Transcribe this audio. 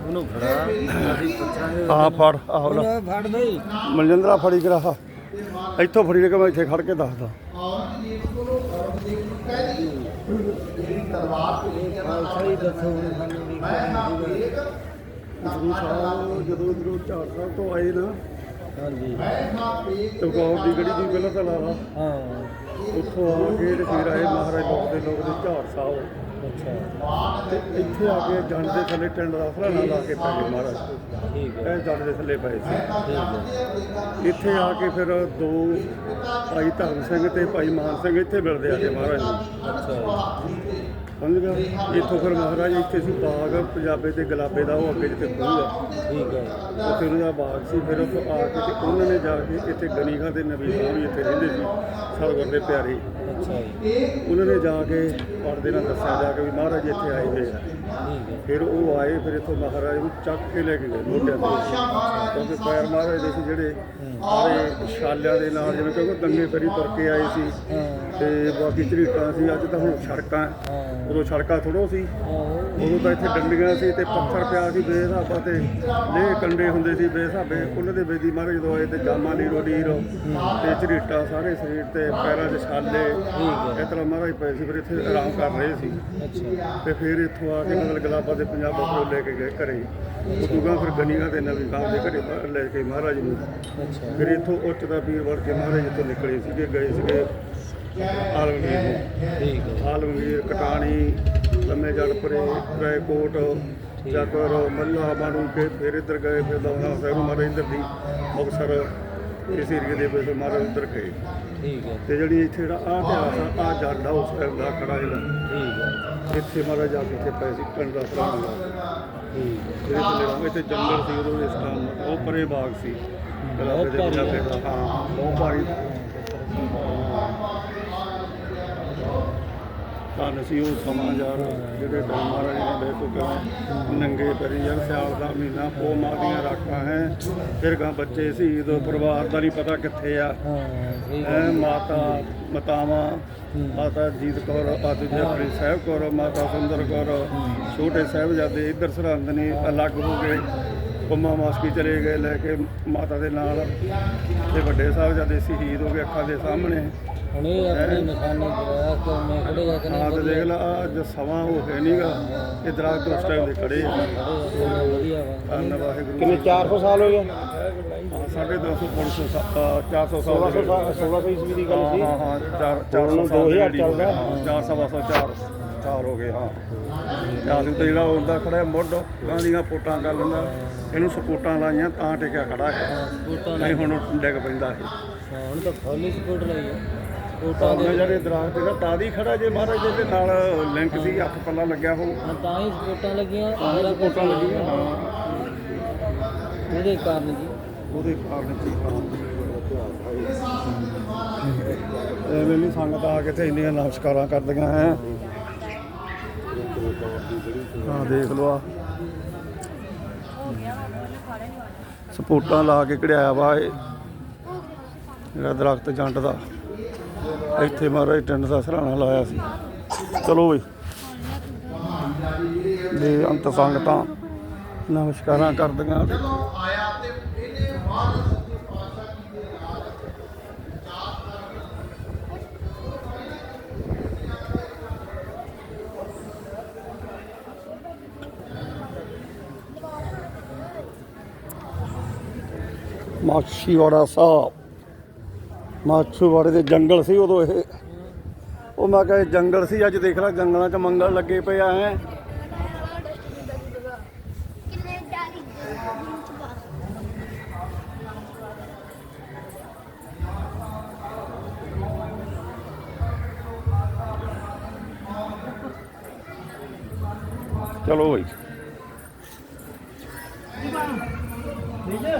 ਉਹਨੂੰ ਪੁੱਛਾਂਗੇ ਆ ਫੜ। ਆਹੋ ਲੈ ਫੜ ਦੇ ਮਨਜਿੰਦਰਾ ਫੜੀ ਕਰਾ। ਇੱਥੋਂ ਫੜੀ ਕੇ ਮੈਂ ਇੱਥੇ ਖੜ ਕੇ ਦੱਸਦਾ। ਜਦੋਂ ਇਧਰੋਂ ਝਾੜ ਸਾਹਿਬ ਤੋਂ ਆਏ ਨਾ ਹਾਂਜੀ ਚੌਕੌਰ ਦੀ ਗੜੀ ਦੀ ਪਹਿਲਾਂ ਤਾਂ ਲਾਵਾ ਹਾਂ। ਉੱਥੋਂ ਆ ਕੇ ਤੇ ਫਿਰ ਆਏ ਮਹਾਰਾਜ ਲੋਕ ਦੇ ਲੋਕ ਦੇ ਝਾੜ ਸਾਹਿਬ। ਅੱਛਾ। ਤੇ ਇੱਥੇ ਆ ਕੇ ਜੰਡ ਦੇ ਥੱਲੇ ਟਿੰਡ ਦਾ ਫਲਾਣਾ ਲਾ ਕੇ ਪੈ ਗਏ ਮਹਾਰਾਜ। ਠੀਕ ਹੈ। ਇਹ ਜੰਡ ਦੇ ਥੱਲੇ ਪਏ ਸੀ। ਠੀਕ ਹੈ। ਇੱਥੇ ਆ ਕੇ ਫਿਰ ਦੋ ਭਾਈ ਧਰਮ ਸਿੰਘ ਤੇ ਭਾਈ ਮਾਨ ਸਿੰਘ ਇੱਥੇ ਮਿਲਦੇ ਆ ਕੇ ਮਹਾਰਾਜ ਨੂੰ ਅੱਛਾ ਗਿਆ ਇੱਥੋਂ ਫਿਰ ਮਹਾਰਾਜ ਇੱਥੇ ਸੀ ਬਾਗ ਪੰਜਾਬੇ ਤੇ ਗੁਲਾਬੇ ਦਾ ਉਹ ਅੱਗੇ ਜਿੱਥੇ ਆ। ਠੀਕ ਹੈ ਉੱਥੇ ਉਹਨਾਂ ਦਾ ਬਾਗ ਸੀ ਫਿਰ ਉੱਥੋਂ ਆ ਕੇ ਤੇ ਉਹਨਾਂ ਨੇ ਜਾ ਕੇ ਇੱਥੇ ਗਨੀਖਾ ਦੇ ਨਬੀ ਸਾਹਿਬ ਵੀ ਇੱਥੇ ਰਹਿੰਦੇ ਸੀ ਸਰਵਰ ਦੇ ਪਿਆਰੇ। ਅੱਛਾ ਜੀ। ਉਹਨਾਂ ਨੇ ਜਾ ਕੇ ਪੜਦੇ ਨਾਲ ਦੱਸਿਆ ਜਾ ਕੇ ਵੀ ਮਹਾਰਾਜ ਇੱਥੇ ਆਏ ਹੋਏ ਆ। ਫਿਰ ਉਹ ਆਏ ਫਿਰ ਇੱਥੋਂ ਮਹਾਰਾਜ ਨੂੰ ਚੱਕ ਕੇ ਲੈ ਕੇ ਗਏ ਮੋਢਿਆਂ ਤੇ। ਕਿਉਂਕਿ ਪੈਰ ਮਹਾਰਾਜ ਦੇ ਸੀ ਜਿਹੜੇ ਸਾਰੇ ਛਾਲਿਆਂ ਦੇ ਨਾਲ ਜਿਵੇਂ ਕਿਉਂਕਿ ਦੰਗੇ ਫੇਰੀ ਤੁਰ ਕੇ ਆਏ ਸੀ। ਤੇ ਬਾਕੀ ਝਰੀਟਾਂ ਸੀ ਅੱਜ ਤਾਂ ਹੁਣ ਸੜਕਾਂ ਉਦੋਂ ਸੜਕਾਂ ਥੋੜੋ ਸੀ, ਉਦੋਂ ਤਾਂ ਇੱਥੇ ਡੰਡੀਆਂ ਸੀ ਤੇ ਪੱਥਰ ਪਿਆ ਸੀ ਬੇਸਾਬਾ ਤੇ ਲੇ ਕੰਡੇ ਹੁੰਦੇ ਸੀ ਬੇਸਾਬੇ ਉਹਨਾਂ ਦੇ ਬੇਦੀ ਮਹਾਰਾਜ ਜਦੋਂ ਆਏ ਤੇ ਜਾਮਾ ਨੀਰੋ ਰੋਡੀਰ ਤੇ ਝਰੀਟਾਂ ਸਾਰੇ ਸਰੀਰ ਤੇ ਪੈਰਾਂ 'ਚ ਛਾਲੇ, ਇਸ ਤਰ੍ਹਾਂ ਮਹਾਰਾਜ ਪਏ ਸੀ, ਫਿਰ ਇੱਥੇ ਆਰਾਮ ਕਰ ਰਹੇ ਸੀ। ਅੱਛਾ ਤੇ ਫਿਰ ਇੱਥੋਂ ਆ ਕੇ ਮਤਲਬ ਗਲਾਬਾ ਦੇ ਪੰਜਾਬਾ ਤੋਂ ਲੈ ਕੇ ਗਏ ਘਰੇ। ਉਦੋਂ ਫਿਰ ਗਨੀਆਂ ਦੇ ਨਵੀਂ ਸਾਹਿਬ ਦੇ ਘਰੇ ਲੈ ਕੇ ਮਹਾਰਾਜ ਨੂੰ। ਫਿਰ ਇੱਥੋਂ ਉੱਚ ਦਾ ਪੀਰ ਵੜ ਕੇ ਮਹਾਰਾਜ ਇੱਥੋਂ ਨਿਕਲੇ ਸੀਗੇ, ਗਏ ਸੀਗੇ। ਆਲਮਗੀਰ। ਨੂੰ ਠੀਕ ਹੈ। ਆਲਮਗੀਰ ਕਟਾਣੀ ਲੰਮੇ ਜੜਪਰੇ ਰਾਏਕੋਟ ਚੱਕਰ ਮੱਲਾ ਬਾਣੂ ਕੇ ਫਿਰ ਇੱਧਰ ਗਏ ਫਿਰ ਦੌਣਾ ਸਾਹਿਬ ਮਾਰੇ ਇੱਧਰ ਦੀ ਮੁਕਤਸਰ ਇਸ ਏਰੀਏ ਦੇ ਵਿੱਚ ਮਾਰੇ ਉੱਧਰ ਗਏ। ਠੀਕ ਹੈ। ਤੇ ਜਿਹੜੀ ਇੱਥੇ ਜਿਹੜਾ ਆ ਇਤਿਹਾਸ ਆ ਆ ਜਾਂਦਾ ਉਸ ਟਾਈਮ ਦਾ ਖੜਾ ਜਿਹੜਾ। ਠੀਕ ਹੈ। ਇੱਥੇ ਮਾਰਾ ਜਾ ਕੇ ਇੱਥੇ ਪਏ ਸੀ ਪਿੰਡ ਦਾ ਪ੍ਰਾਣ ਦਾ ਠੀਕ ਹੈ। ਇੱਥੇ ਜੰਗਲ ਸੀ ਉਦੋਂ ਇਸ ਟਾਈਮ ਉਹ ਪਰੇ ਬਾਗ ਸੀ। ਭਾਰੀ ਹਾਂ ਬਹੁਤ ਭਾਰੀ। ਤਾਂ ਸੀ ਉਹ ਸਮਾਂ ਯਾਰ ਜਿਹੜੇ ਟਾਈਮ ਮਹਾਰਾਜ ਨੇ ਦੇ ਤੋਂ ਗਏ ਨੰਗੇ ਪੈਰੀ ਯਾਰ ਸਿਆਲ ਦਾ ਮਹੀਨਾ ਪੋ ਮਾਦੀਆਂ ਰਾਖਾਂ ਹੈ ਫਿਰ ਗਾ ਬੱਚੇ ਸੀ ਉਦੋਂ ਪਰਿਵਾਰ ਦਾ ਨਹੀਂ ਪਤਾ ਕਿੱਥੇ ਆ। ਹਾਂ ਮਾਤਾ ਮਤਾਵਾਂ ਮਾਤਾ ਜੀਤ ਕੌਰ ਆਦਿ ਜਪਰੀ ਸਾਹਿਬ ਕੌਰ ਮਾਤਾ ਸੁੰਦਰ ਕੌਰ ਛੋਟੇ ਸਾਹਿਬਜ਼ਾਦੇ ਇੱਧਰ ਸਰਹੰਦ ਨੇ ਅਲੱਗ ਹੋ ਗਏ ਪੰਮਾ ਮਾਸਕੀ ਚਲੇ ਗਏ ਲੈ ਕੇ ਮਾਤਾ ਦੇ ਨਾਲ ਤੇ ਵੱਡੇ ਸਾਹਿਬਜ਼ਾਦੇ ਸ਼ਹੀਦ ਹੋ ਗਏ ਅੱਖਾਂ ਦੇ ਸਾਹਮਣੇ। ਹੁਣ ਇਹ ਆਪਣੀ ਨਿਸ਼ਾਨੀ ਦਰਿਆ ਤੋਂ ਮੈਂ ਖੜੇ ਜਾ ਕੇ ਹਾਂ ਤੇ ਦੇਖ ਲਾ ਆਹ ਅੱਜ ਸਮਾਂ ਉਹ ਹੈ ਨਹੀਂਗਾ ਇਹ ਦਰਖਤ ਉਸ ਟਾਈਮ ਦੇ ਖੜੇ ਆ। ਵਧੀਆ ਵਾ। ਧੰਨ ਵਾਹਿਗੁਰੂ। ਕਿੰਨੇ 400 ਸਾਲ ਹੋ ਗਏ? ਹਾਂ, ਸਾਢੇ 200 500 400 ਸਾਲ 1600 1600 ਈਸਵੀ ਦੀ ਗੱਲ ਹਾਂ ਸੀ। ਹਾਂ ਹਾਂ ਚਾਰ ਚਾਰ ਹੁਣ ਸੌ ਸਾਲ 2000 ਜਿਹੜੀ ਹੋ ਚੱਲਦਾ। ਗਏ, ਹਾਂ, ਚਾਰ ਸਵਾ ਸੌ ਚਾਰ ਚਾਰ ਹੋ ਗਏ ਹਾਂ। ਤੇ ਜਿਹੜਾ ਹੁੰਦਾ ਖੜਾ ਮੁੱਢ ਗਾਂ ਦੀਆਂ ਪੋਟਾਂ ਕਰ ਲੈਂਦਾ। ਇਹਨੂੰ ਸਪੋਟਾਂ ਲਾਈਆਂ ਤਾਂ ਟਿਕਿਆ ਖੜਾ ਹੈ। ਸਪੋਰਟਾਂ ਨਹੀਂ ਹੁਣ ਡਿੱਗ ਪੈਂਦਾ ਹੈ। ਹਾਂ ਹੁਣ ਤਾਂ ਫੁੱਲ ਸਪੋਰਟ ਲਈ ਹੈ। ਸਪੋਰਟਾਂ ਤਾਂ ਦੇ ਜਿਹੜੇ ਦਰਖਤ ਦਾ ਤਾਂ ਦੀ ਖੜਾ ਜੇ ਮਹਾਰਾਜ ਦੇ ਨਾਲ ਲਿੰਕ ਸੀ ਅੱਖ ਪੱਲਾ ਲੱਗਿਆ ਹੋ ਹਾਂ, ਤਾਂ ਹੀ ਸਪੋਰਟਾਂ ਲੱਗੀਆਂ। ਤਾਂ ਸਾਰਾ ਹੀ ਕੁਛ ਸਪੋਟਾਂ ਲੱਗੀਆਂ ਹਾਂ। ਉਹਦੇ ਕਾਰਨ ਜੀ। ਉਹਦੇ ਕਾਰਨ ਕੀ ਐਵੇਂ ਨਹੀਂ ਸੰਗਤ ਆ ਕੇ ਤੇ ਇੰਨੀਆਂ ਨਮਸਕਾਰਾਂ ਕਰਦੀਆਂ ਹੈ। ਹਾਂ ਦੇਖ ਲਓ ਆ। ਸਪੋਟਾਂ ਲਾ ਕੇ ਕਢਾਇਆ ਵਾ ਇਹ। ਜਿਹੜਾ ਦਰਖਤ ਜੰਡ ਦਾ। ਇੱਥੇ ਮਹਾਰਾਜ ਟਿੰਡ ਦਾ ਸਰਾਣਾ ਲਾਇਆ ਸੀ। ਚਲੋ ਬਈ। ਦੇ ਅੰਤ ਸੰਗਤਾਂ ਨਮਸਕਾਰਾਂ ਕਰਦੀਆਂ। ਤੇ ਵਾਲਾ ਸਾਹਿਬ। ਮਾਛੀਵਾੜੇ ਦੇ ਜੰਗਲ ਸੀ ਉਦੋਂ ਇਹ। ਉਹ ਮੈਂ ਕਿਹਾ ਇਹ ਜੰਗਲ ਸੀ, ਅੱਜ ਦੇਖ ਲੈ, ਜੰਗਲਾਂ 'ਚ ਮੰਗਲ ਲੱਗੇ ਪਏ ਆ, ਹੈ। ਚਲੋ ਬਈ।